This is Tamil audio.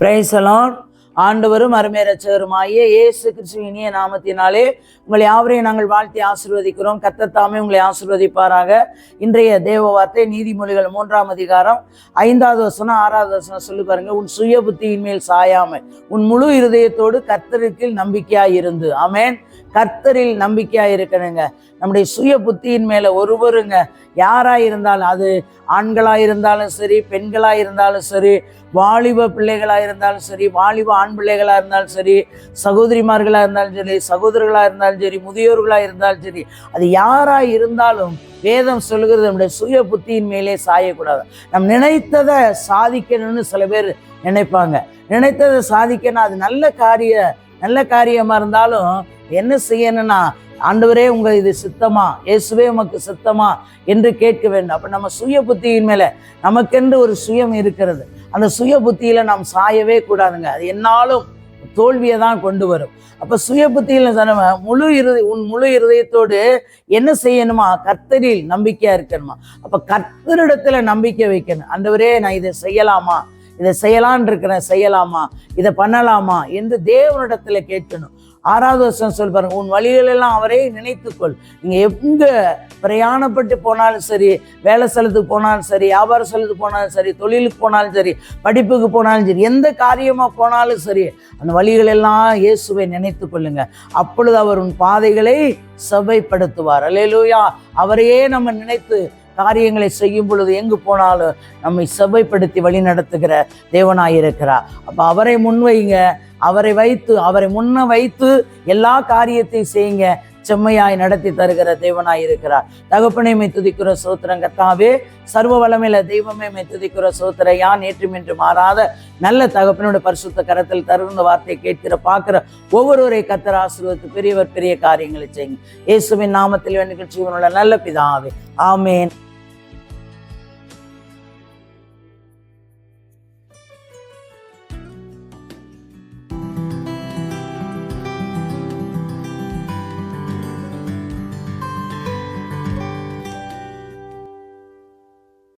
பிரைசலான் ஆண்டவரும் அருமை ரட்சகருமாகிய இயேசு கிறிஸ்துவின் இனிய நாமத்தினாலே உங்களை யாவரையும் நாங்கள் வாழ்த்தி ஆசிர்வதிக்கிறோம். கத்தத்தாமே உங்களை ஆசிர்வதிப்பாராக. இன்றைய தேவ வார்த்தை நீதிமொழிகள் மூன்றாம் அதிகாரம் ஐந்தாவது வசனம் ஆறாவது வசனம் சொல்லி பாருங்க. உன் சுய புத்தியின் மேல் சாயாமல் உன் முழு இருதயத்தோடு கர்த்தருக்கில் நம்பிக்கையாய் இருந்து ஆமேன். கர்த்தரில் நம்பிக்கையாக இருக்கணுங்க நம்முடைய சுய புத்தியின் மேலே ஒருவருங்க. யாராக இருந்தாலும் அது ஆண்களாக இருந்தாலும் சரி பெண்களாக இருந்தாலும் சரி வாலிப பிள்ளைகளாக இருந்தாலும் சரி வாலிப ஆண் ஆண் பிள்ளைகளா இருந்தாலும் சரி சகோதரிமார்களா இருந்தாலும் சரி சகோதரர்களா இருந்தாலும் சரி முதியோர்களா இருந்தாலும் சரி அது யாரா இருந்தாலும் வேதம் சொல்லுகிறது நம்முடைய சுய புத்தியின் மேலே சாயக்கூடாது. நம் நினைத்ததை சாதிக்கணும்னு சில பேர் நினைப்பாங்க. நினைத்ததை சாதிக்கணும் அது நல்ல காரிய நல்ல காரியமா இருந்தாலும் என்ன செய்யணும்னா ஆண்டவரே உங்கள் இது சித்தமா இயேசுவே உமக்கு சித்தமா என்று கேட்க வேண்டும். அப்போ நம்ம சுய புத்தியின் மேலே நமக்கென்று ஒரு சுயம் இருக்கிறது. அந்த சுய புத்தியில நாம் சாயவே கூடாதுங்க. அது என்னாலும் தோல்வியை தான் கொண்டு வரும். அப்போ சுய புத்தியில சொன்ன முழு இருதய உன் முழு இருதயத்தோடு என்ன செய்யணுமா? கர்த்தரில் நம்பிக்கையா இருக்கணுமா? அப்ப கர்த்தரிடத்துல நம்பிக்கை வைக்கணும். அந்தவரே நான் இதை செய்யலாமா? இதை செய்யலான் இருக்கிறேன் செய்யலாமா? இதை பண்ணலாமா? என்று தேவனிடத்துல கேட்கணும். ஆறாவது வருஷம் சொல் பாருங்க உன் வழிகளெல்லாம் அவரே நினைத்துக்கொள். நீங்க எங்க பிரயாணப்பட்டு போனாலும் சரி வேலை செலுத்துக்கு போனாலும் சரி வியாபார ஸ்தலத்துக்கு போனாலும் சரி தொழிலுக்கு போனாலும் சரி படிப்புக்கு போனாலும் சரி எந்த காரியமா போனாலும் சரி அந்த வழிகளெல்லாம் இயேசுவை நினைத்து கொள்ளுங்க அப்பொழுது அவர் உன் பாதைகளை செவ்வைப்படுத்துவார் அல்லேலூயா அவரையே நம்ம நினைத்து காரியங்களை செய்யும் பொழுது எங்கு போனாலும் நம்மை செவ்வைப்படுத்தி வழி நடத்துகிற தேவனாயிருக்கிறார் அப்போ அவரை முன்வைங்க. அவரை வைத்து அவரை முன்ன வைத்து எல்லா காரியத்தையும் செய்யுங்க. செம்மையாய் நடத்தி தருகிற தேவனாய் இருக்கிறார். தகப்பனை மை துதிக்கிற சோத்திரம் கத்தாவே சர்வ வளமையில தெய்வமே மை துதிக்கிற சோத்திர யான் ஏற்றும் என்று மாறாத நல்ல தகப்பனோட பரிசுத்த கரத்தில் தருகிற வார்த்தையை கேட்கிற பார்க்கிற ஒவ்வொருவரை கத்தர் ஆசீர்வதித்து பெரியவர் பெரிய காரியங்களை செய்யுங்க. இயேசுவின் நாமத்தில் நிகழ்ச்சி நல்ல பிதாவே. ஆமேன்.